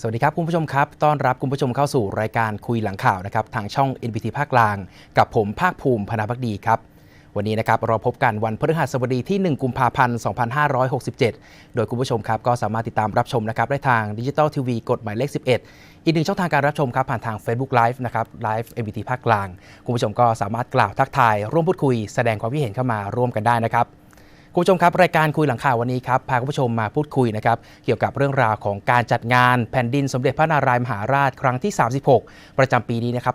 สวัสดีครับ คุณผู้ชมครับ ต้อนรับคุณผู้ชมเข้าสู่รายการคุยหลังข่าวนะครับ ทางช่อง NBT ภาคกลาง กับผมภาคภูมิพนาพักดีครับ วันนี้นะครับเราพบกันวันพฤหัสบดีที่ 1 กุมภาพันธ์ 2567 โดยคุณผู้ชมครับก็สามารถติดตามรับชมนะครับได้ทางดิจิตอลทีวีกฎหมายเลข 11 อีกหนึ่งช่องทางการรับชมครับผ่านทาง Facebook Live นะครับ Live NBT ภาคกลาง คุณผู้ชมก็สามารถกล่าวทักทาย ร่วมพูดคุยแสดงความคิดเห็นเข้ามาร่วมกันได้นะครับ คุณผู้ชมครับ รายการคุยหลังข่าววันนี้ครับพาคุณผู้ชมมาพูดคุยนะครับเกี่ยวกับเรื่องราวของการจัดงานแผ่นดินสมเด็จพระนารายมหาราชครั้งที่ 36 ประจำปีนี้นะครับ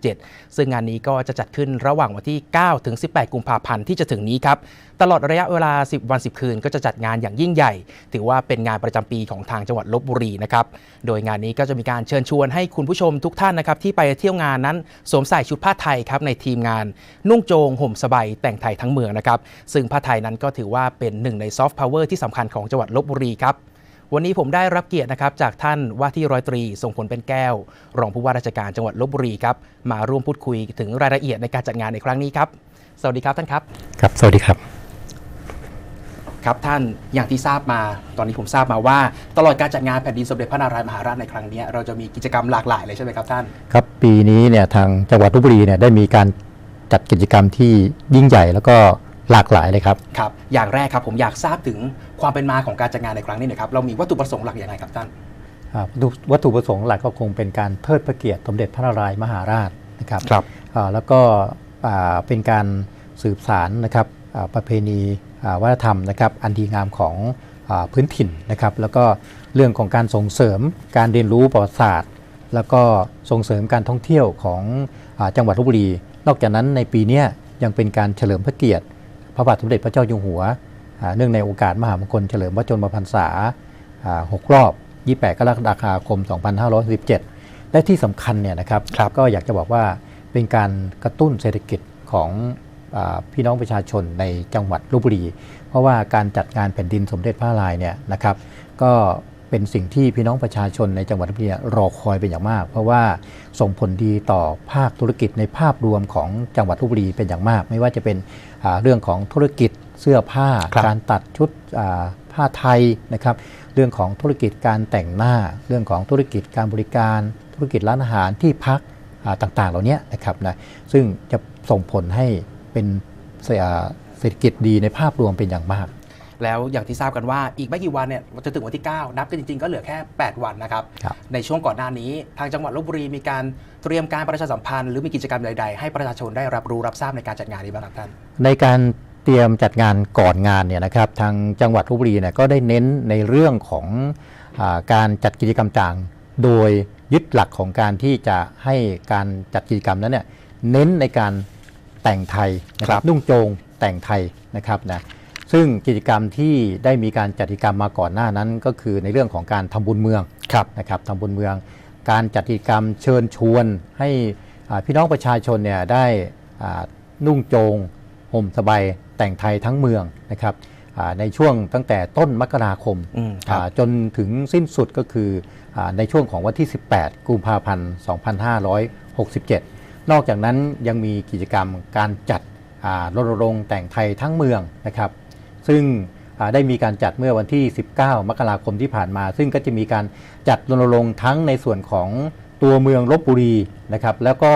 2567 ซึ่งงานนี้ก็จะจัดขึ้นระหว่างวันที่ 9 ถึง 18 กุมภาพันธ์ที่จะถึงนี้ครับตลอดระยะเวลา 10 วัน 10 คืน ก็จะจัดงานอย่างยิ่งใหญ่ ถือว่าเป็นงานประจำปีของทางจังหวัดลบบุรีนะครับโดยงานนี้ก็จะมีการเชิญชวนให้คุณผู้ชมทุกท่านนะครับที่ไปเที่ยวงานนั้นสวมใส่ชุดผ้าไทยครับในทีมงาน นุ่งโจงห่มสบายแต่งไทยทั้งเมืองนะครับซึ่งผ้าไทยนั้นก็ถือว่าเป็นหนึ่งในซอฟต์พาวเวอร์ที่สำคัญของจังหวัดลบบุรีครับ วันนี้ผมได้รับเกียรตินะครับจากท่านว่าที่ร้อยตรีทรงผลเป็นแก้ว รองผู้ว่าราชการจังหวัดลบบุรีครับมาร่วมพูดคุยถึงรายละเอียดในการจัดงานในครั้งนี้ครับสวัสดีครับท่านครับครับ สวัสดีครับครับท่านอย่างที่ทราบมาตอนนี้ผมทราบมาว่า ตลอดการจัดงานแผ่นดินสมเด็จพระนารายมหาราชในครั้งนี้ เราจะมีกิจกรรมหลากหลายเลยใช่ไหมครับท่านครับปีนี้เนี่ยทางจังหวัดลบบุรีเนี่ยได้มีการจัดกิจกรรมที่ยิ่งใหญ่แล้วก็ หลากหลายเลยครับครับ อย่างแรกครับผมอยากทราบถึงความเป็นมาของการจัดงานในครั้งนี้หน่อยครับเรามีวัตถุประสงค์หลักอย่างไรครับท่านอ่าวัตถุวัตถุประสงค์หลักก็คงเป็นการเทิดพระเกียรติสมเด็จพระนารายมหาราชนะครับครับอ่าแล้วก็อ่าเป็นการสืบสารนะครับอ่าประเพณีอ่าวัฒนธรรมนะครับอันดีงามของอาพื้นถิ่นนะครับ แล้วก็เรื่องของการส่งเสริมการเรียนรู้ประวัติศาสตร์ แล้วก็ส่งเสริมการท่องเที่ยวของอาจังหวัดลบบุรี นอกจากนั้นในปีเนี้ยยังเป็นการเฉลิมพระเกียรติพ ระบาทสมเด็จพระเจ้าอยู่หัวอ่าเนื่องในโอกาสมหามงคลเฉลิมพระชนมพรรษาอ่าหกรอบ 28 กรกฎาคม 2517 และที่สำคัญเนี่ยนะครับครับก็อยากจะบอกว่าเป็นการกระตุ้นเศรษฐกิจของอาพี่น้องประชาชนในจังหวัดลบบุรี เพราะว่าการจัดงานแผ่นดินสมเด็จพระนารายณ์เนี่ยนะครับ ก็เป็นสิ่งที่พี่น้องประชาชนในจังหวัดลบบุรีรอคอยเป็นอย่างมาก เพราะว่าส่งผลดีต่อภาคธุรกิจในภาพรวมของจังหวัดลบบุรีเป็นอย่างมาก ไม่ว่าจะเป็นอ่า เรื่องของธุรกิจเสื้อผ้าครับการตัดชุดอ่าผ้าไทยนะครับ เรื่องของธุรกิจการแต่งหน้า เรื่องของธุรกิจการบริการ ธุรกิจร้านอาหารที่พักอ่าต่างๆ เหล่านี้นะครับนะซึ่งจะส่งผลให้เป็นเศรษฐอ่าเศรษฐกิจดีในภาพรวมเป็นอย่างมาก แล้วอย่างที่ทราบกันว่าอีกไม่กี่วันเนี่ยจะถึงวันที่ 9 นับกันจริงๆ ก็เหลือแค่ 8 วันนะครับครับ ในช่วงก่อนหน้านี้ ทางจังหวัดลบบุรีมีการเตรียมการประชาสัมพันธ์ หรือมีกิจกรรมใดๆ ให้ประชาชนได้รับรู้รับทราบในการจัดงานนี้บ้างครับท่านในการเตรียมจัดงานก่อนงานเนี่ยนะครับทางจังหวัดลบบุรีเนี่ยก็ได้เน้นในเรื่องของอาการจัดกิจกรรมต่าง โดยยึดหลักของการที่จะให้การจัดกิจกรรมนั้นเนี่ยเน้นในการแต่งไทยนะคครัรับบนุ่งโจงแต่งไทยนะครับนะ ซึ่งกิจกรรมที่ได้มีการจัดกิจกรรมมาก่อนหน้านั้น ก็คือในเรื่องของการทำบุญเมืองครับนะครับทำบุญเมือง การจัดกิจกรรมเชิญชวน ให้อ่าพี่น้องประชาชนเนี่ยได้อ่านุ่งโจงห่มสบายแต่งไทยทั้งเมืองนะครับอ่าในช่วงตั้งแต่ต้นมกราคมอืมครับอ่าจนถึงสิ้นสุดก็คืออาในช่วงของวันที่ 18 กุมภาพันธ์ 2567 นอกจากนั้นยังมีกิจกรรมการจัดอ่ารณรงค์แต่งไทยทั้งเมืองนะครับ ซึ่งอ่าได้มีการจัดเมื่อวันที่ 19 มกราคมที่ผ่านมา ซึ่งก็จะมีการจัดรณรงค์ทั้งในส่วนของตัวเมืองลบบุรีนะครับแล้วก็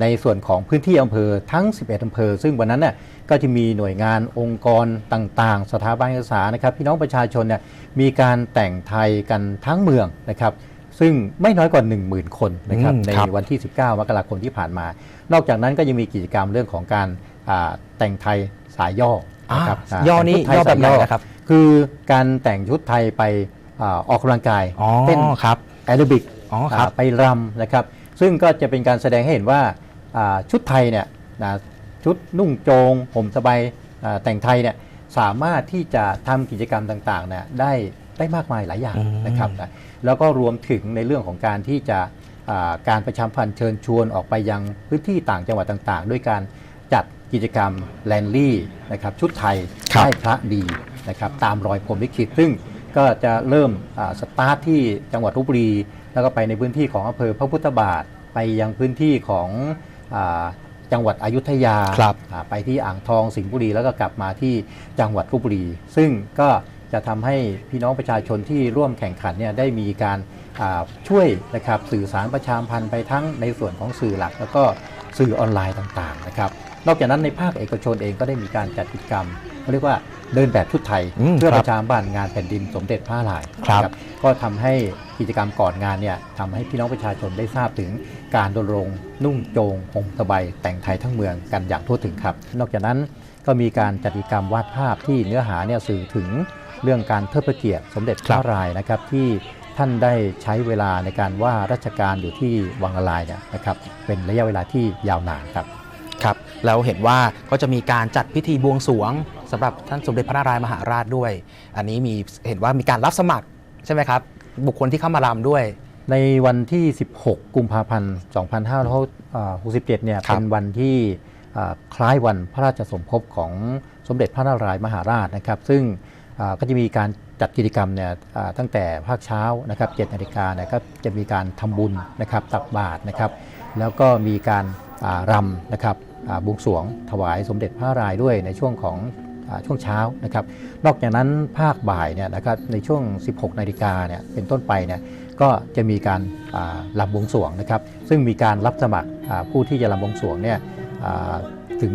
ในส่วนของพื้นที่อำเภอทั้ง 11 อำเภอ ซึ่งวันนั้นน่ะก็จะมีหน่วยงานองค์กรต่างๆ สถาบันการศึกษานะครับ พี่น้องประชาชนเนี่ยมีการแต่งไทยกันทั้งเมืองนะครับ ซึ่งไม่น้อยกว่า 10,000 คนนะครับอืมในครับวันที่ 19 มกราคมที่ผ่านมา นอกจากนั้นก็ยังมีกิจกรรมเรื่องของการอ่าแต่งไทยสายย่อ นะครับาย่อนี้แต่งชุดไทย่อแบบไหนสายนะครับ คือการแต่งชุดไทยไปอาออกกำลังกายอ๋อเต้นครับแอโรบิกอ๋อครับาไปรำนะครับ ซึ่งก็จะเป็นการแสดงให้เห็นว่าอ่าชุดไทยเนี่ยนะชุดนุ่งโจงผมสบายอ่าแต่งไทยเนี่ยสามารถที่จะทำกิจกรรมต่างๆเนี่ยได้ได้มากมายหลายอย่างอืมนะครับนะแล้วก็รวมถึงในเรื่องของการที่จะอ่าการประชาสัมพันธ์เชิญชวนออกไปยังพื้นที่ต่างจังหวัดต่าง ๆ ด้วยการจัด กิจกรรมแลนลี่นะครับชุดไทยครับ ให้พระดีนะครับตามรอยพรหมลิขิตซึ่งก็จะเริ่มอ่าสตาร์ทที่จังหวัดลบบุรี แล้วก็ไปในพื้นที่ของอำเภอพระพุทธบาท ไปยังพื้นที่ของอาจังหวัดอยุธยาครับอ่าไปที่อ่างทองสิงห์บุรี แล้วก็กลับมาที่จังหวัดลบบุรี ซึ่งก็จะทำให้พี่น้องประชาชนที่ร่วมแข่งขันเนี่ยได้มีการอ่าช่วยนะครับสื่อสารประชาสัมพันธ์ไปทั้งในส่วนของสื่อหลัก แล้วก็สื่อออนไลน์ต่างๆนะครับ นอกจากนั้นในภาคเอกชนเองก็ได้มีการจัดกิจกรรมเขาเรียกว่าเดินแบบชุดไทย อืมเพื่อคปรับระชาสัมพันธ์งานแผ่นดินสมเด็จพระนารายณ์ครับนะก็ทำให้กิจกรรมก่อนงานเนี่ยทำให้พี่น้องประชาชนได้ทราบถึงการรณรงค์นุ่งโจงห่มสบายแต่งไทยทั้งเมืองกันอย่างทั่วถึงครับ นอกจากนั้นก็มีการจัดกิจกรรมวาดภาพที่เนื้อหาเนี่ยสื่อถึงเรื่องการเทิดพระเกียรติสมเด็จพระนารายณ์นะครับที่ท่านได้ใช้เวลาในการว่าราชการอยู่ที่วังละลายเนี่ยนะครับเป็นระยะเวลาที่ยาวนานครับครับ แล้วเห็นว่าก็จะมีการจัดพิธีบวงสรวงสำหรับท่านสมเด็จพระนารายณ์มหาราชด้วย อันนี้มีเห็นว่ามีการรับสมัครใช่ไหมครับ บุคคลที่เข้ามารำด้วย ในวันที่ 16 กุมภาพันธ์ 2567 เนี่ยครับเป็นวันที่อ่าคล้ายวันพระราชสมภพของสมเด็จพระนารายณ์มหาราชนะครับ ซึ่งอ่าก็จะมีการจัดกิจกรรมเนี่ยอ่าตั้งแต่ภาคเช้านะครับ7นาฬิกาเนี่ยก็จะมีการทำบุญนะครับตักบาตรนะครับ แล้วก็มีการอ่ารำนะครับอ่า บวงสรวง ถวายสมเด็จพระนารายณ์ด้วยในช่วงของอาช่วงเช้านะครับ นอกจากนั้นภาคบ่ายเนี่ยนะครับในช่วง 16 นาฬิกาเนี่ยเป็นต้นไปเนี่ยก็จะมีการอ่าลำบวงสรวงนะครับ ซึ่งมีการรับสมัครอ่าผู้ที่จะลำบวงสรวงเนี่ยอ่าถึง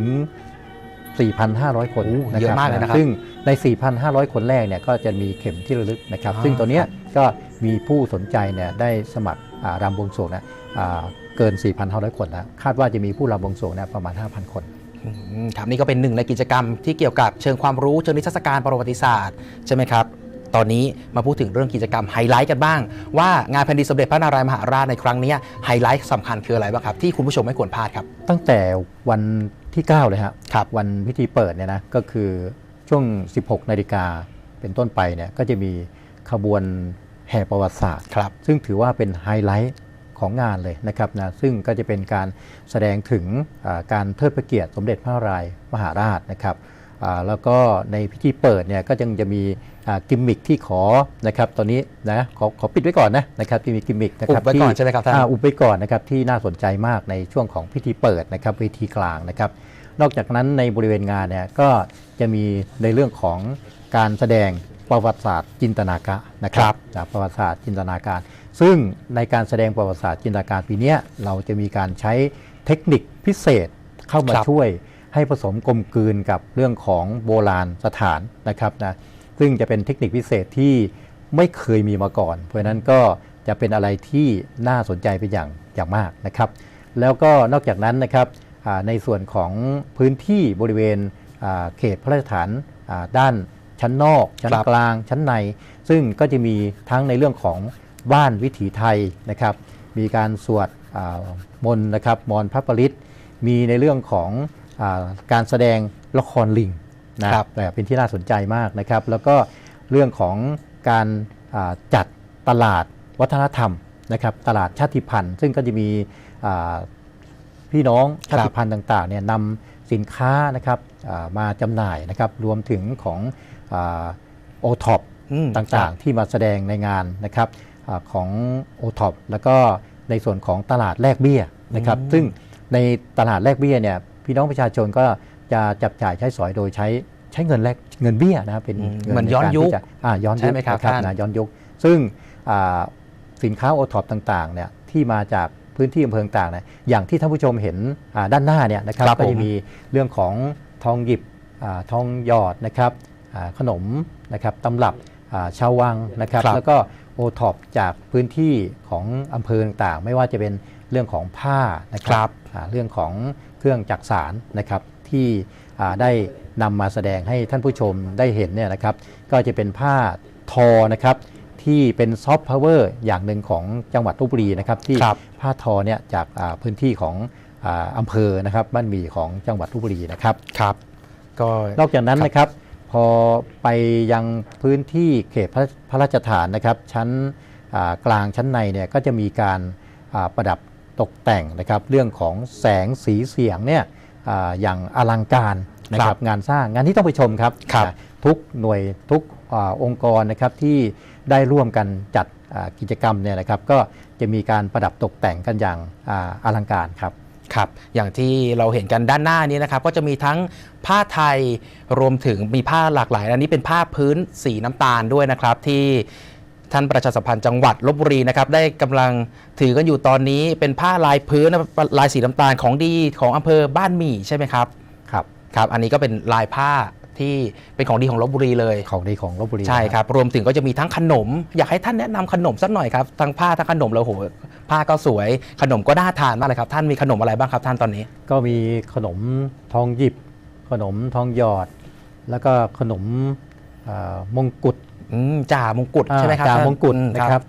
4,500 คนโอ้นะเยครัอะบมากเลยนะครับ ซึ่งใน 4,500 คนแรกเนี่ยก็จะมีเข็มที่ระลึกนะครับอ๋อซึ่งตัวเนี้ยก็มีผู้สนใจเนี่ยได้สมัครอ่ารำบวงสรวงเนะอ่า เกิน 4,500 คนแล้วคาดว่าจะมีผู้รำบวงสรวงเนี่ยประมาณ 5,000 คนอืมครับนี่ก็เป็นหนึ่งในกิจกรรมที่เกี่ยวกับเชิงความรู้เชิงนิทรรศการประวัติศาสตร์ใช่ไหมครับตอนนี้มาพูดถึงเรื่องกิจกรรมไฮไลท์กันบ้าง ว่างานแผ่นดินสมเด็จพระนารายณ์มหาราชในครั้งนี้ไฮไลท์สำคัญคืออะไรบ้างครับที่คุณผู้ชมไม่ควรพลาดครับ ตั้งแต่วันที่ 9 เลยครับครับวันพิธีเปิดเนี่ยนะก็คือช่วง 16 นาฬิกาเป็นต้นไปเนี่ยก็จะมีขบวนแห่ประวัติศาสตร์ครับซึ่งถือว่าเป็นไฮไลท์ ของงานเลยนะครับนะซึ่งก็จะเป็นการแสดงถึงอ่าการเทิดพระเกียรติสมเด็จพระนารายณ์มหาราชนะครับอ่าแล้วก็ในพิธีเปิดเนี่ยก็ยังจะมีอ่ากิมมิคที่ขอนะครับตอนนี้นะขอขอปิดไว้ก่อนนะนะครับที่มีกิมมิคนะคอุรับบไว้ก่อนที่ใช่ไหมครับท่านอ่าอุบไว้ก่อนนะครับที่น่าสนใจมากในช่วงของพิธีเปิดนะครับเวทีกลางนะครับ นอกจากนั้นในบริเวณงานเนี่ยก็จะมีในเรื่องของการแสดงประวัติศาสตร์จินตนาการนะครับจากประวัติศาสตร์จินตนาการ ซึ่งในการแสดงประวัติศาสตร์จินตนาการปีเนี้ยเราจะมีการใช้เทคนิคพิเศษเข้ามาครับช่วยให้ผสมกลมกลืนกับเรื่องของโบราณสถานนะครับนะซึ่งจะเป็นเทคนิคพิเศษที่ไม่เคยมีมาก่อน เพราะฉะนั้นก็จะเป็นอะไรที่น่าสนใจเป็นอย่างอย่างมากนะครับ แล้วก็นอกจากนั้นนะครับอ่าในส่วนของพื้นที่บริเวณอ่าเขตพระราชฐานอ่าด้านชั้นนอก ชั้นครับกลาง ชั้นใน ซึ่งก็จะมีทั้งในเรื่องของ บ้านวิถีไทยนะครับ มีการสวดอ่ามนต์นะครับมรพระปริตมีในเรื่องของอาการแสดงละครลิงนะครับแต่เป็นที่น่าสนใจมากนะครับ แล้วก็เรื่องของการอ่าจัดตลาดวัฒนธรรมนะครับตลาดชาติพันธุ์ ซึ่งก็จะมีอ่าพี่น้องชาติพันธุ์ต่างๆเนี่ยนำสินค้านะครับอ่ามาจำหน่ายนะครับรวมถึงของโอท็อปอืมต่างๆ ที่มาแสดงในงานนะครับอา ของโอท็อปแล้วก็ในส่วนของตลาดแลกเบี้ยนะครับอืมซึ่งในตลาดแลกเบี้ยเนี่ยพี่น้องประชาชนก็จะจับจ่ายใช้สอยโดยใช้ใช้เงินแลกเงินเบี้ยนะครับเป็นอืมงิเหมือนใย้อนการยุคที่จะอ่าย้อนยุใช่คไหมครับนะครับท่านนะย้อนยุค ซึ่งอ่าสินค้าโอท็อปต่างๆเนี่ยที่มาจากพื้นที่อำเภอต่างๆเนี่ยอย่างที่ท่านผู้ชมเห็นอ่าด้านหน้าเนี่ยนะครับครับก็ผจะมมีเรื่องของทองหยิบอาทองหยอดนะครับอ่าขนมนะครับตำรับอ่าชาววังนะครับครับแล้วก็ โอท็อปจากพื้นที่ของอำเภอต่างๆ ไม่ว่าจะเป็นเรื่องของผ้านะคครัรับบอ่าเรื่องของเครื่องจักสารนะครับที่อ่าได้นำมาแสดงให้ท่านผู้ชมได้เห็นเนี่ยนะครับก็จะเป็นผ้าทอนะครับที่เป็นซอฟต์พาวเวอร์อย่างหนึ่งของจังหวัดลบบุรีนะครับที่ครับผ้าทอเนี่ยจากอ่าพื้นที่ของอาอำเภอนะครับบ้านหมี่ของจังหวัดลบบุรีนะครับครับก็นอกจากนั้นครับนะครับ พอไปยังพื้นที่เขตพระพระราชฐานนะครับ ชั้นอ่ากลางชั้นในเนี่ยก็จะมีการอ่าประดับตกแต่งนะครับ เรื่องของแสงสีเสียงเนี่ยอาอย่างอลังการนะคครัรับบงานสร้างงานที่ต้องไปชมครับครับนะทุกหน่วยทุกอาองค์กรนะครับที่ได้ร่วมกันจัดอ่ากิจกรรมเนี่ยนะครับ ก็จะมีการประดับตกแต่งกันอย่างอาอลังการครับ ครับอย่างที่เราเห็นกันด้านหน้านี้นะครับ ก็จะมีทั้งผ้าไทยรวมถึงมีผ้าหลากหลายอันนี้เป็นผ้าพื้นสีน้ำตาลด้วยนะครับ ที่ท่านประชาสัมพันธ์จังหวัดลบบุรีนะครับได้กำลังถือกันอยู่ตอนนี้เป็นผ้าลายพื้นลายสีน้ำตาลของดีของอำเภอบ้านหมี่ใช่ไหมครับครับครับ อันนี้ก็เป็นลายผ้า ที่เป็นของดีของลบบุรีเลยของดีของลบบุรีใช่ครับ รวมถึงก็จะมีทั้งขนม อยากให้ท่านแนะนำขนมสักหน่อยครับทั้งผ้าทั้งขนมแล้วโหผ้าก็สวยขนมก็น่าทานมากเลยครับ ท่านมีขนมอะไรบ้างครับท่านตอนนี้ ก็มีขนมทองหยิบ ขนมทองหยอด แล้วก็ขนมอ่ามงกุฎอืมจ่ามงกุฎใช่ไหมครับจ่าท่นมงกุฎอืมนะครับ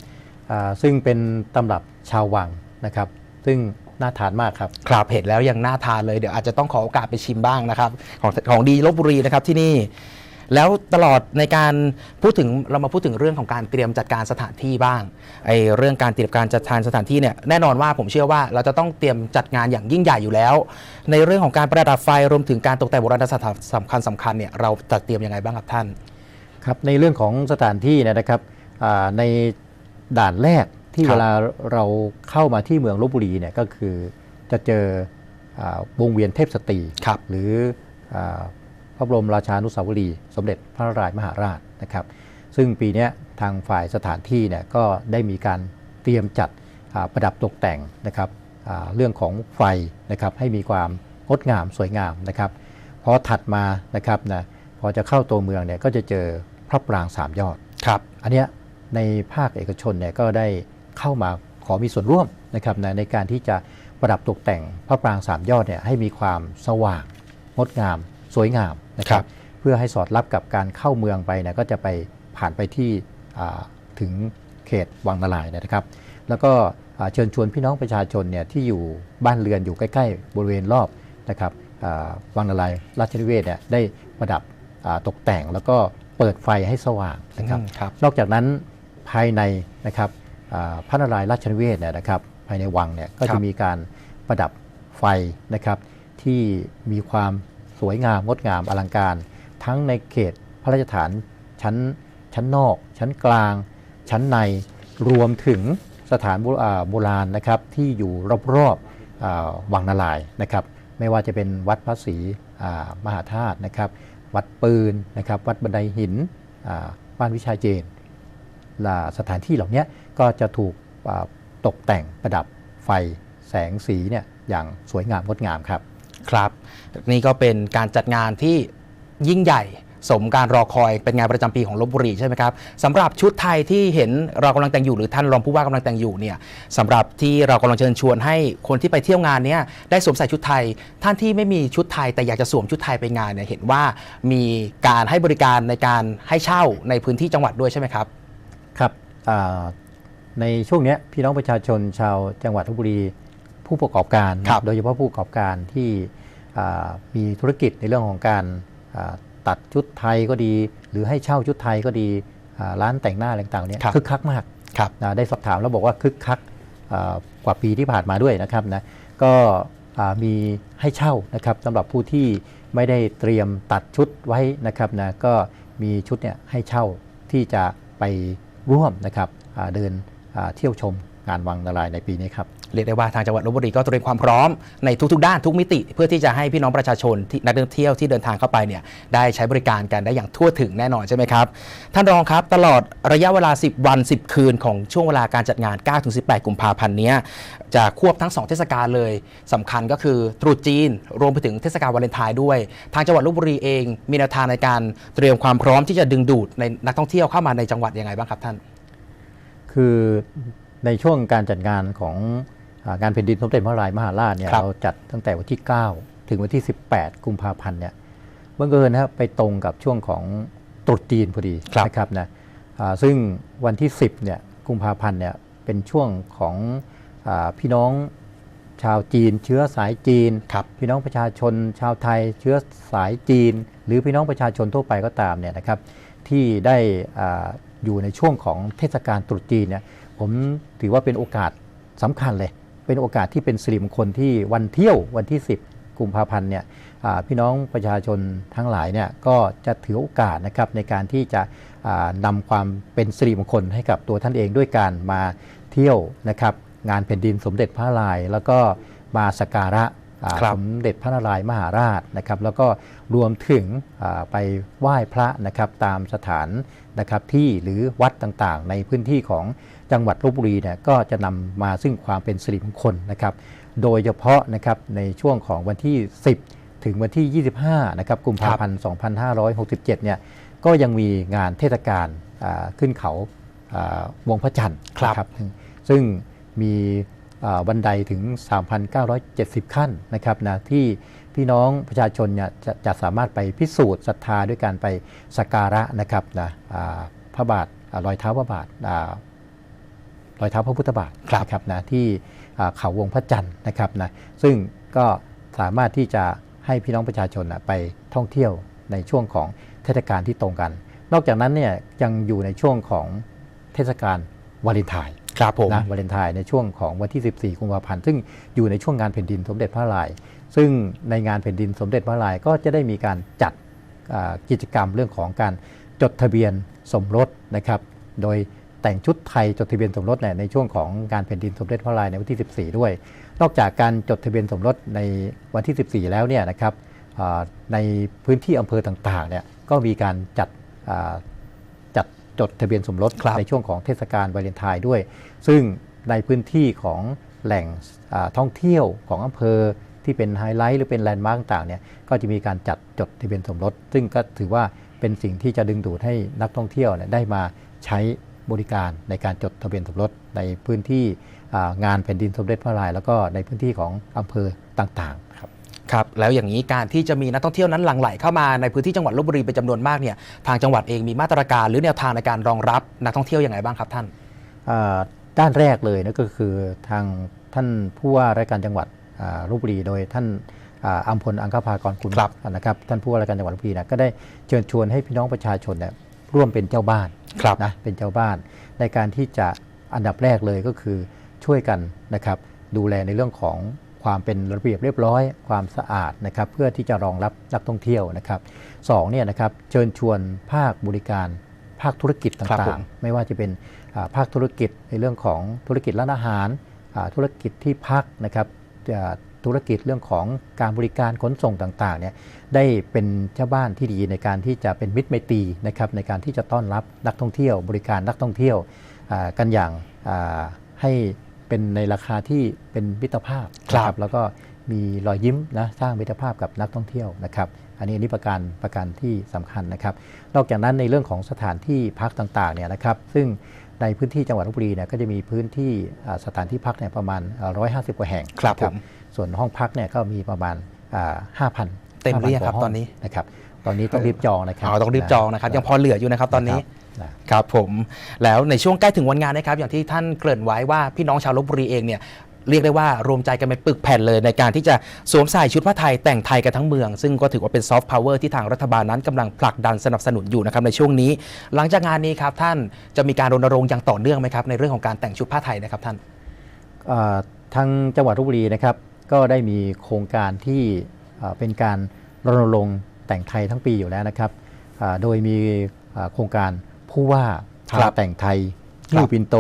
อ่าซึ่งเป็นตำรับชาววังนะครับ ซึ่ง น่าทานมากครับ ครับเห็นแล้วยังน่าทานเลยเดี๋ยวอาจจะต้องขอโอกาสไปชิมบ้างนะครับ ของของดีลบบุรีนะครับที่นี่ แล้วตลอดในการพูดถึงเรามาพูดถึงเรื่องของการเตรียมจัดการสถานที่บ้างไอ้เรื่องการเตรียมการจัดการสถานที่เนี่ยแน่นอนว่าผมเชื่อว่าเราจะต้องเตรียมจัดงานอย่างยิ่งใหญ่อยู่แล้ว ในเรื่องของการประดับไฟรวมถึงการตกแต่งโบราณสถานสำคัญสำคัญเนี่ยเราจัดเตรียมยังไงบ้างครับท่านครับในเรื่องของสถานที่เนยนะครับอ่าในด่านแรก ที่ครับเวลาเราเข้ามาที่เมืองลบบุรีเนี่ยก็คือจะเจออ่าวงเวียนเทพสตรีครับหรืออาพระบรมราชานุสาวรีย์สมเด็จพระนารายณ์มหาราชนะครับ ซึ่งปีเนี้ยทางฝ่ายสถานที่เนี่ยก็ได้มีการเตรียมจัดอ่าประดับตกแต่งนะครับอ่าเรื่องของไฟนะครับให้มีความงดงามสวยงามนะครับพอถัดมานะครับนะพอจะเข้าตัวเมืองเนี่ยก็จะเจอพระปรางสามยอดครับ อันเนี้ยในภาคเอกชนเนี่ยก็ได้ เข้ามาขอมีส่วนร่วมนะครับนะในการที่จะประดับตกแต่งพระปรางสามยอดเนี่ยให้มีความสว่างงดงาม สวยงามนะคครัรับบเพื่อให้สอดรับกับการเข้าเมืองไปเนี่ยก็จะไปผ่านไปที่อ่าถึงเขตวังนารายณ์นะครับ แล้วก็อ่าเชิญชวนพี่น้องประชาชนเนี่ยที่อยู่บ้านเรือนอยู่ใกล้ ๆ บริเวณรอบนะครับอ่าวังนารายณ์ราชนิเวศน์เนี่ยได้ประดับอ่าตกแต่งแล้วก็เปิดไฟให้สว่างนะครับอืมครับนอกจากนั้นภายในนะครับอ่า พระนารายณ์ราชนิเวศน์เนี่ยนะครับภายในวังเนี่ยก็ครัจะบมีการประดับไฟนะครับที่มีความสวยงามงดงามอลังการ ทั้งในเขตพระราชฐานชั้นชั้นนอก ชั้นกลาง ชั้นในรวมถึงสถานโบอ่าโบราณนะครับที่อยู่รอบๆอ่าวังนารายณ์นะครับไม่ว่าจะเป็นวัดพระศรีอ่ามหาธาตุนะครับวัดปืนนะครับวัดบันไดหินอ่าบ้านวิชาเจนและสถานที่เหล่านี้ ก็จะถูกอ่าตกแต่งประดับไฟแสงสีเนี่ยอย่างสวยงามงดงามครับ ครับ นี่ก็เป็นการจัดงานที่ยิ่งใหญ่สมการรอคอยเป็นงานประจำปีของลบบุรีใช่ไหมครับสำหรับชุดไทยที่เห็นเรากำลังแต่งอยู่หรือท่านรองผู้ว่ากำลังแต่งอยู่เนี่ยสำหรับที่เรากำลังเชิญชวนให้คนที่ไปเที่ยวงานเนี้ยได้สวมใส่ชุดไทย ท่านที่ไม่มีชุดไทยแต่อยากจะสวมชุดไทยไปงานเนี่ยเห็นว่ามีการให้บริการในการให้เช่าในพื้นที่จังหวัดด้วยใช่ไหมครับ ครับอ่า ในช่วงเนี้ยพี่น้องประชาชนชาวจังหวัดลบบุรี ผู้ประกอบการครับโดยเฉพาะผู้ประกอบการที่อ่ามีธุรกิจในเรื่องของการอ่าตัดชุดไทยก็ดี หรือให้เช่าชุดไทยก็ดีอ่าร้านแต่งหน้าอะไรต่างๆเนี่ยครับคึกคักมากครับนะได้สอบถามแล้วบอกว่าคึกคักอ่ากว่าปีที่ผ่านมาด้วยนะครับนะก็อ่ามีให้เช่านะครับสำหรับผู้ที่ไม่ได้เตรียมตัดชุดไว้นะครับนะก็มีชุดเนี่ยให้เช่าที่จะไปร่วมนะครับอ่าเดินอ่า เที่ยวชมงานวังนารายในปีนี้ครับเรียกได้ว่าทางจังหวัดลบบุรีก็เตรียมความพร้อมในทุกๆ ด้านทุกมิติ เพื่อที่จะให้พี่น้องประชาชนที่นักท่องเที่ยวที่เดินทางเข้าไปเนี่ยได้ใช้บริการกันได้อย่างทั่วถึงแน่นอนใช่ไหมครับ ท่านรองครับตลอดระยะเวลา 10 วัน 10 คืนของช่วงเวลาการจัดงาน 9-18 กุมภาพันธ์นี้จะควบทั้ง 2 เทศกาลเลยสำคัญก็คือตรุษจีน รวมไปถึงเทศกาลวาเลนไทน์ด้วย ทางจังหวัดลบบุรีเอง มีแนวทางในการเตรียมความพร้อมที่จะดึงดูดในนักท่องเที่ยวเข้ามาในจังหวัดยังไงบ้างครับท่าน คือในช่วงการจัดงานของอางานแผ่นดินสมเด็จพระนารายณ์มหาราชเนี่ยครับเราจัดตั้งแต่วันที่ 9 ถึงวันที่ 18 กุมภาพันธ์เนี่ยบังเอิญนะครับไปตรงกับช่วงของตรุษจีนพอดีครับนะครับนะอ่าซึ่งวันที่ 10 เนี่ยกุมภาพันธ์เนี่ยเป็นช่วงของอาพี่น้องชาวจีน เชื้อสายจีนครับพี่น้องประชาชนชาวไทย เชื้อสายจีน หรือพี่น้องประชาชนทั่วไปก็ตามเนี่ยนะครับที่ได้ อาอยู่ในช่วงของเทศกาลตรุษจีนเนี่ยผมถือว่าเป็นโอกาสสำคัญเลย เป็นโอกาสที่เป็นสิริมงคลที่วันเที่ยววันที่ 10กุมภาพันธ์เนี่ยอ่าพี่น้องประชาชนทั้งหลายเนี่ยก็จะถือโอกาสนะครับในการที่จะอ่านำความเป็นสิริมงคลให้กับตัวท่านเองด้วยการมาเที่ยวนะครับงานแผ่นดินสมเด็จพระนารายณ์แล้วก็มาสักการะอ่าครับสมเด็จพระนารายณ์มหาราชนะครับ แล้วก็รวมถึงอ่าไปไหว้พระนะครับตามสถาน นะครับที่หรือวัดต่างๆ ในพื้นที่ของจังหวัดลบบุรีเนี่ยก็จะนำมาซึ่งความเป็นสิริมงคลนะครับ โดยเฉพาะนะครับในช่วงของวันที่ 10 ถึงวันที่ 25 นะครับกุมภาพันธ์ 2567 เนี่ยก็ยังมีงานเทศกาลอ่าขึ้นเขาอ่าวงพระจันทร์ครับนะซึ่งซึ่งมีอ่าบันไดถึง 3,970 ขั้นนะครับนะที่ พี่น้องประชาชนเนี่ยจะจะสามารถไปพิสูจน์ศรัทธาด้วยการไปสักการะนะครับนะอ่าพระบาทอ่ารอยเท้าพระบาทอ่ารอยเท้าพระพุทธบาทครับนะครับนะที่อ่าเขาวงพระจันทร์นะครับนะซึ่งก็สามารถที่จะให้พี่น้องประชาชนน่ะไปท่องเที่ยวในช่วงของเทศกาลที่ตรงกัน นอกจากนั้นเนี่ยยังอยู่ในช่วงของเทศกาลวาเลนไทน์ครับผมนะวาเลนไทน์ในช่วงของวันที่ 14 กุมภาพันธ์ซึ่งอยู่ในช่วงงานแผ่นดินสมเด็จพระนารายณ์ ซึ่งในงานแผ่นดินสมเด็จพระนารายณ์ก็จะได้มีการจัดอ่ากิจกรรมเรื่องของการจดทะเบียนสมรสนะครับ โดยแต่งชุดไทยจดทะเบียนสมรสเนี่ยในช่วงของงานแผ่นดินสมเด็จพระนารายณ์ในวันที่ 14 ด้วย นอกจากการจดทะเบียนสมรสในวันที่ 14 แล้วเนี่ยนะครับอ่าในพื้นที่อำเภอต่างๆเนี่ยก็มีการจัดอ่าจัดจดทะเบียนสมรสครับในช่วงของเทศกาลวาเลนไทน์ด้วย ซึ่งในพื้นที่ของแหล่งอ่าท่องเที่ยวของอำเภอ ที่เป็นไฮไลท์หรือเป็นแลนด์มาร์กต่างๆเนี่ยก็จะมีการจัดจดทะเบียนสมรส ซึ่งก็ถือว่าเป็นสิ่งที่จะดึงดูดให้นักท่องเที่ยวเนี่ยได้มาใช้บริการในการจดทะเบียนสมรสในพื้นที่อ่างานแผ่นดินสมเด็จพระนารายณ์แล้วก็ในพื้นที่ของอำเภอต่างๆครับครับแล้วอย่างนี้การที่จะมีนักท่องเที่ยวนั้นหลั่งไหลเข้ามาในพื้นที่จังหวัดลบบุรีเป็นจำนวนมากเนี่ยทางจังหวัดเองมีมาตรการหรือแนวทางในการรองรับนักท่องเที่ยวยังไงบ้างครับท่านอ่าด้านแรกเลยนะก็คือทางท่านผู้ว่าราชการจังหวัดอ่า ลบบุรีโดยท่านอ่าอัมพลอังคภากรคุณครับนะครับท่านผู้ว่าราชการจังหวัดลบบุรีนะก็ได้เชิญชวนให้พี่น้องประชาชนเนี่ยร่วมเป็นเจ้าบ้านครับนะเป็นเจ้าบ้าน ในการที่จะอันดับแรกเลยก็คือช่วยกันนะครับดูแลในเรื่องของความเป็นระเบียบเรียบร้อย ความสะอาดนะครับเพื่อที่จะรองรับนักท่องเที่ยวนะครับสองเนี่ยนะครับเชิญชวนภาคบริการภาคธุรกิจตครับ่าผงมๆไม่ว่าจะเป็นอ่าภาคธุรกิจในเรื่องของธุรกิจร้านอาหารอ่าธุรกิจที่พักนะครับอ่า ธุรกิจเรื่องของการบริการขนส่งต่างๆเนี่ยได้เป็นเจ้าบ้านที่ดีในการที่จะเป็นมิตรไมตรีนะครับในการที่จะต้อนรับนักท่องเที่ยว บริการนักท่องเที่ยวอ่ากันอย่างอ่าให้เป็นในราคาที่เป็นมิตรภาพครับนะแล้วก็มีรอยยิ้มนะสร้างมิตรภาพกับนักท่องเที่ยวนะครับ อันนี้อันนี้ประการประการที่สำคัญนะครับ นอกจากนั้นในเรื่องของสถานที่พักต่างๆเนี่ยนะครับซึ่งในพื้นที่จังหวัดลบบุรีเนี่ยก็จะมีพื้นที่อ่าสถานที่พักเนี่ยประมาณอ่า150 กว่าแห่งครับนะผมส่วนห้องพักเนี่ยก็มีประมาณอ่า5,000 เต็มหรือยังครับ5,000กว่าห้ตอนนี้นะครับตอนนี้ต้องรีบจองนะครับอ๋อต้องรีบจองนะครับ ยังพอเหลืออยู่นะครับตอนนี้นะครับผมแล้วในช่วงใกล้ถึงวันงานนะครับ อย่างที่ท่านเกริ่นไว้ว่าพี่น้องชาวลบบุรีเองเนี่ย เรียกได้ว่ารวมใจกันเป็นปึกแผ่นเลยในการที่จะสวมใส่ชุดผ้าไทยแต่งไทยกันทั้งเมือง ซึ่งก็ถือว่าเป็นซอฟต์พาวเวอร์ที่ทางรัฐบาลนั้นกำลังผลักดันสนับสนุนอยู่นะครับในช่วงนี้ หลังจากงานนี้ครับท่านจะมีการรณรงค์อย่างต่อเนื่องไหมครับในเรื่องของการแต่งชุดผ้าไทยนะครับท่านอ่าทางจังหวัดลบบุรีนะครับก็ได้มีโครงการที่อ่าเป็นการรณรงค์แต่งไทยทั้งปีอยู่แล้วนะครับอ่าโดยมีอ่าโครงการผู้ว่าครัพาบแต่งไทยครับหิ้วปินโต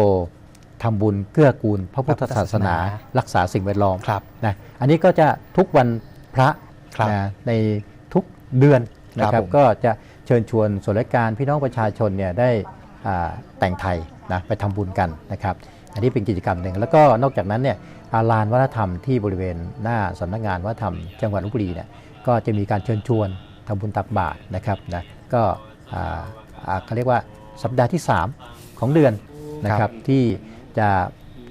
ทำบุญเกื้อกูลพระพุทธศาสนาพระพุทธศาสนา รักษาสิ่งแวดล้อมครับนะอันนี้ก็จะทุกวันพระครับนะในทุกเดือนนะคครัรับบผมก็จะเชิญชวนส่วนราชการพี่น้องประชาชนเนี่ยได้อ่าแต่งไทยนะไปทำบุญกันนะครับอันนี้เป็นกิจกรรมหนึ่งแล้วก็นอกจากนั้นเนี่ยอาลานวัฒนธรรมที่บริเวณหน้าสำนักงานวัฒนธรรมจังหวัดลบบุรีเนี่ยก็จะมีการเชิญชวนทำบุญตักบาตรนะครับนะก็อ่าอ่าเขาเรียกว่าสัปดาห์ที่ 3 ของเดือนนะคครัรับบที่ จะ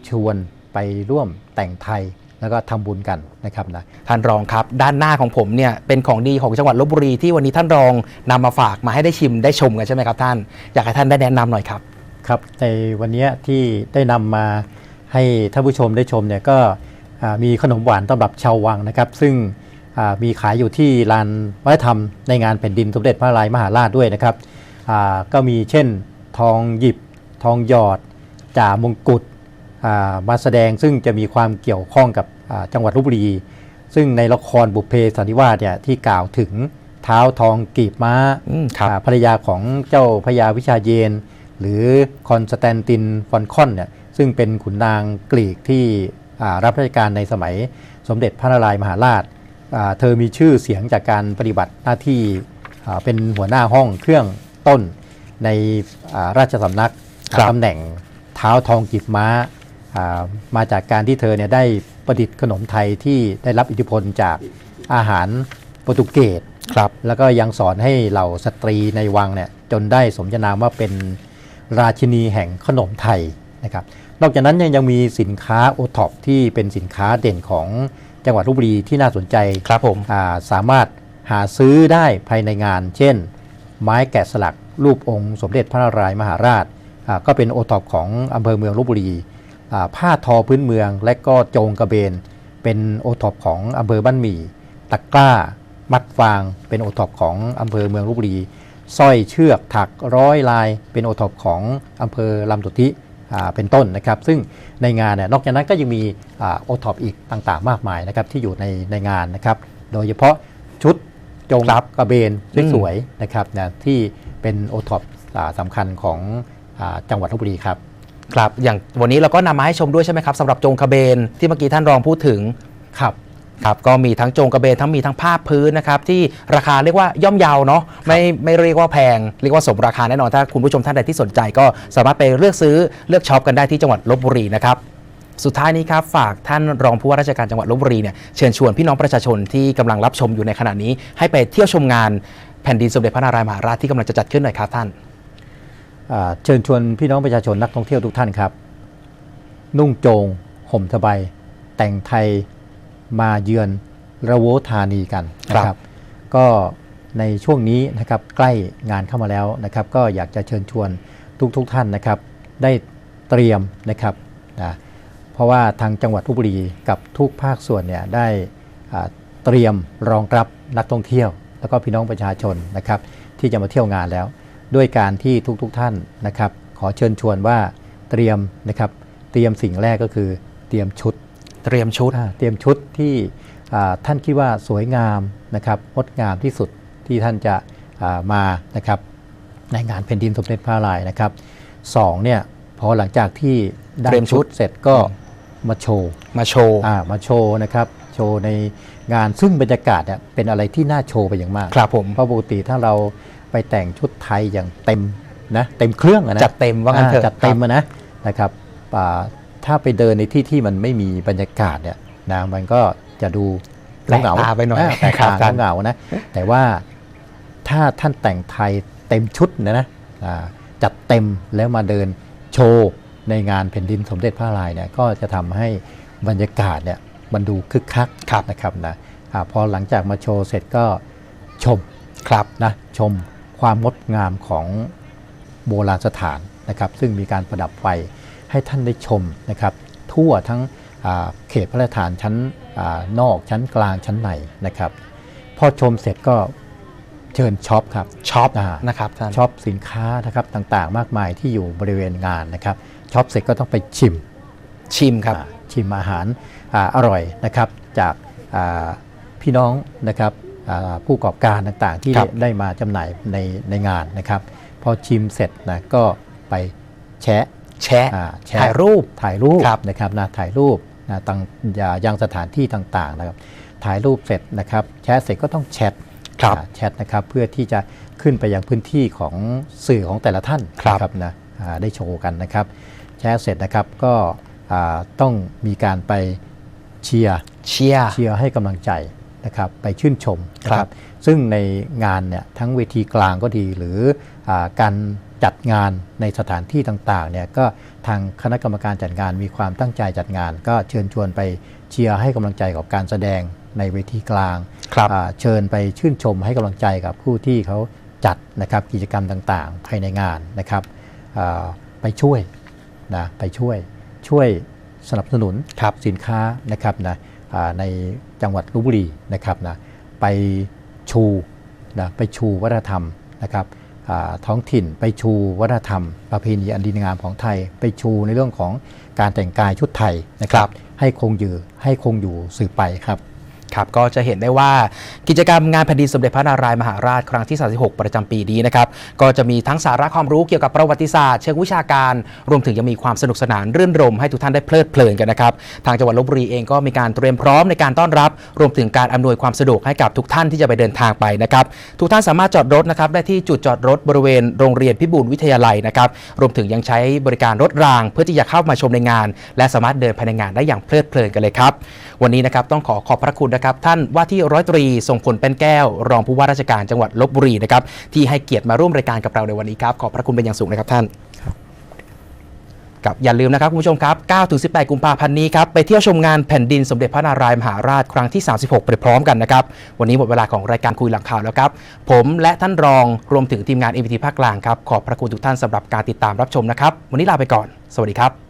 ชวนไปร่วมแต่งไทยแล้วก็ทำบุญกันนะครับนะท่านรองครับด้านหน้าของผมเนี่ยเป็นของดีของจังหวัดลบบุรีที่วันนี้ท่านรองนำมาฝากมาให้ได้ชิมได้ชมกันใช่ไหมครับท่าน อยากให้ท่านได้แนะนำหน่อยครับครับในวันนี้ที่ได้นำมาให้ท่านผู้ชมได้ชมเนี่ยก็มีขนมหวานตำรับชาววังนะครับ ซึ่งมีขายอยู่ที่ลานวัฒนธรรมในงานแผ่นดินสมเด็จพระนารายมหาราชด้วยนะครับก็มีเช่นทองหยิบทองหยอด จ่ามงกุฎอ่ามาแสดงซึ่งจะมีความเกี่ยวข้องกับอ่าจังหวัดลบบุรี ซึ่งในละครบุพเพสันนิวาสเนี่ยที่กล่าวถึงเท้าทองกีบม้าอืมครับอ่าภรรยาของเจ้าพระยาวิชาเยน หรือคอนสแตนตินฟอนคอนเนี่ยซึ่งเป็นขุนนางกรีกที่อ่ารับราชการในสมัยสมเด็จพระนารายณ์มหาราชอ่าเธอมีชื่อเสียงจากการปฏิบัติหน้าที่อ่าเป็นหัวหน้าห้องเครื่องต้นในอ่าราชสำนักครับตำแหน่งเท้าทองกีบม้าอ่ามาจากการที่เธอเนี่ยได้ประดิษฐ์ขนมไทยที่ได้รับอิทธิพลจากอาหารโปรตุเกสครับแล้วก็ยังสอนให้เหล่าสตรีในวังเนี่ยจนได้สมญานามว่าเป็นราชินีแห่งขนมไทยนะครับนอกจากนั้นยังยังมีสินค้าโอท็อปที่เป็นสินค้าเด่นของจังหวัดลบบุรีที่น่าสนใจครับผมอ่าสามารถหาซื้อได้ภายในงาน เช่น ไม้แกะสลักรูปองค์สมเด็จพระนารายณ์มหาราชอ่า ก็เป็นโอท็อปของอำเภอเมืองลบบุรีอ่าผ้าทอพื้นเมืองและก็โจงกระเบน เป็นโอท็อปของอำเภอบ้านหมี่ตะกร้า มัดฟาง เป็นโอท็อปของอำเภอเมืองลบบุรีสร้อยเชือกถักร้อยลาย เป็นโอท็อปของอำเภอลำตุทิอ่าเป็นต้นนะครับ ซึ่งในงานเนี่ยนอกจากนั้นก็ยังมีโอท็อปอีกต่างๆ มากมายนะครับที่อยู่ในในงานนะครับ โดยเฉพาะชุดจงครับกระเบนสวยๆนะครับนะที่เป็นโอท็อปสำคัญของอา จังหวัดลบบุรีครับครับอย่างวันนี้เราก็นำมาให้ชมด้วยใช่ไหมครับสำหรับโจงกระเบนที่เมื่อกี้ท่านรองพูดถึงครับครับก็มีทั้งโจงกระเบนทั้งมีทั้งผ้าพื้นนะครับที่ราคาเรียกว่าย่อมเยาเนาะไม่ไม่เรียกว่าแพง เรียกว่าสมราคาแน่นอนถ้าคุณผู้ชมท่านใดที่สนใจ ก็สามารถไปเลือกซื้อเลือกช็อปกันได้ที่จังหวัดลบบุรีนะครับสุดท้ายนี้ครับฝากท่านรองผู้ว่าราชการจังหวัดลบบุรีเนี่ยเชิญชวนพี่น้องประชาชนที่กำลังรับชมอยู่ในขณะนี้ ให้ไปเที่ยวชมงานแผ่นดินสมเด็จพระนารายณ์มหาราชที่กำลังจะจัดขึ้นหน่อยครับท่านอ่า เชิญชวนพี่น้องประชาชนนักท่องเที่ยวทุกท่านครับ นุ่งโจง ห่มสบายแต่งไทยมาเยือนระโวธานีกันนะคครัรับบก็ในช่วงนี้นะครับใกล้งานเข้ามาแล้วนะครับ ก็อยากจะเชิญชวนทุกๆทท่านนะครับ ได้เตรียมนะครับนะเพราะว่าทางจังหวัดลพบุรีกับทุกภาคส่วนเนี่ยได้อ่าเตรียมรองรับนักท่องเที่ยว แล้วก็พี่น้องประชาชนนะครับ ที่จะมาเที่ยวงานแล้ว ด้วยการที่ทุกๆทท่านนะครับ ขอเชิญชวนว่าเตรียมนะครับ เตรียมสิ่งแรกก็คือเตรียมชุด เตรียมชุดอ่าเตรียมชุดที่อ่าท่านคิดว่าสวยงามนะครับงดงามที่สุดที่ท่านจะอ่ามานะครับ ในงานแผ่นดินสมเด็จพระนารายณ์นะครับสองเนี่ยพอหลังจากที่ได้เตรียมชุชุดดเสร็จก็มาโชว์มาโชว์อ่ามาโชว์นะครับโชว์ในงานซึ่งบรรยากาศเนี่ยเป็นอะไรที่น่าโชว์ไปอย่างมาก ครับผมเพราะปกติถ้าเรา ไปแต่งชุดไทยอย่างเต็มนะเต็มเครื่องอะนะจัดเต็มว่างั้นเถอะอ่จัดเต็มอะนะนะครับอ่าถ้าไปเดินในที่ที่มันไม่มีบรรยากาศเนี่ยนะมันก็จะดูแปลกตาไปหน่อยแปลกครัตาบท่านเหงาๆนะแต่ว่าถ้าท่านแต่งไทยเต็มชุดนะนะอ่าจัดเต็มแล้วมาเดินโชว์ในงานแผ่นดินสมเด็จพระนารายณ์เนี่ยก็จะทำให้บรรยากาศเนี่ยมันดูคึกคักครับนะครับนะอาพอหลังจากมาโชว์เสร็จก็ชมครับนะชม ความงดงามของโบราณสถานนะครับ ซึ่งมีการประดับไฟให้ท่านได้ชมนะครับ ทั่วทั้งอ่าเขตพระราชฐานชั้นอานอกชั้นกลางชั้นในนะครับ พอชมเสร็จก็เชิญช็อปครับช็อปอ่านะครับท่านช็อปสินค้านะครับต่างๆ มากมายที่อยู่บริเวณงานนะครับช็อปเสร็จก็ต้องไปชิมชิมครับอ่าชิมอาหารอาอร่อยนะครับจากอ่าพี่น้องนะครับอ่า ผู้ประกอบการต่างๆ ที่ครัได้บได้มาจำหน่ายในในงานนะครับ พอชิมเสร็จนะก็ไปแชะแชะอ่าแชะถ่ายรูปถ่ายรูปครับนะครับนะถ่ายรูปนะตังอย่ายังสถานที่ต่างๆนะครับ ถ่ายรูปเสร็จนะครับแชะเสร็จก็ต้องแชทครับอ่าแชทนะครับเพื่อที่จะขึ้นไปยังพื้นที่ของสื่อของแต่ละท่านครับนะนะอ่าได้โชว์กันนะครับ แชร์เสร็จนะครับก็อ่าต้องมีการไปเชียร์เชียร์เชียร์ให้กำลังใจ นะครับไปชื่นชมนะคครัรับบซึ่งในงานเนี่ยทั้งเวทีกลางก็ดีหรืออาการจัดงานในสถานที่ต่างๆเนี่ยก็ทางคณะกรรมการจัดงานมีความตั้งใจจัดงาน ก็เชิญชวนไปเชียร์ให้กำลังใจกับการแสดงในเวทีกลางครับอ่าเชิญไปชื่นชมให้กำลังใจกับผู้ที่เขาจัดนะครับกิจกรรมต่างๆ ภายในงานนะครับอ่าไปช่วยนะไปช่วยช่วยสนับสนุนครับสินค้านะครับนะอ่าใน จังหวัดลบบุรีนะครับนะไปชูนะไปชูวัฒนธรรมนะครับอ่าท้องถิ่นไปชูวัฒนธรรม ประเพณีอันดีงามของไทย ไปชูในเรื่องของการแต่งกายชุดไทยนะคครัรับบให้คงอยู่ให้คงอยู่สืบไปครับ ครับก็จะเห็นได้ว่ากิจกรรมงานแผ่นดินสมเด็จพระนารายณ์มหาราชครั้งที่ 36 ประจำปีนี้นะครับก็จะมีทั้งสาระความรู้เกี่ยวกับประวัติศาสตร์ เชิงวิชาการ รวมถึงยังมีความสนุกสนานรื่นรมให้ทุกท่านได้เพลิดเพลินกันนะครับทางจังหวัดลบบุรีเองก็มีการเตรียมพร้อมในการต้อนรับ รวมถึงการอำนวยความสะดวกให้กับทุกท่านที่จะไปเดินทางไปนะครับทุกท่านสามารถจอดรถนะครับได้ที่จุดจอดรถบริเวณโรงเรียนพิบูลวิทยาลัยนะครับรวมถึงยังใช้บริการรถราง เพื่อที่จะเข้ามาชมในงาน และสามารถเดินภายในงานได้อย่างเพลิดเพลินกันเลยครับวันนี้นะครับต้องขอขอบพระคุณนะครับท่านว่าที่ร้อยตรีทรงพลเป็นแก้ว รองผู้ว่าราชการจังหวัดลบบุรีนะครับที่ให้เกียรติมาร่วมรายการกับเราในวันนี้ครับขอบพระคุณเป็นอย่างสูงนะครับท่านครับอย่าลืมนะครับคุณผู้ชมครับ9-18 กุมภาพันธ์นี้ครับไปเที่ยวชมงานแผ่นดินสมเด็จพระนารายณ์มหาราชครั้งที่ 36 ไปพร้อมกันนะครับ วันนี้หมดเวลาของรายการคุยหลังข่าวแล้วครับ ผมและท่านรองรวมถึงทีมงาน APT ภาคกลางครับ ขอบพระคุณทุกท่านสำหรับการติดตามรับชมนะครับ วันนี้ลาไปก่อน สวัสดีครับ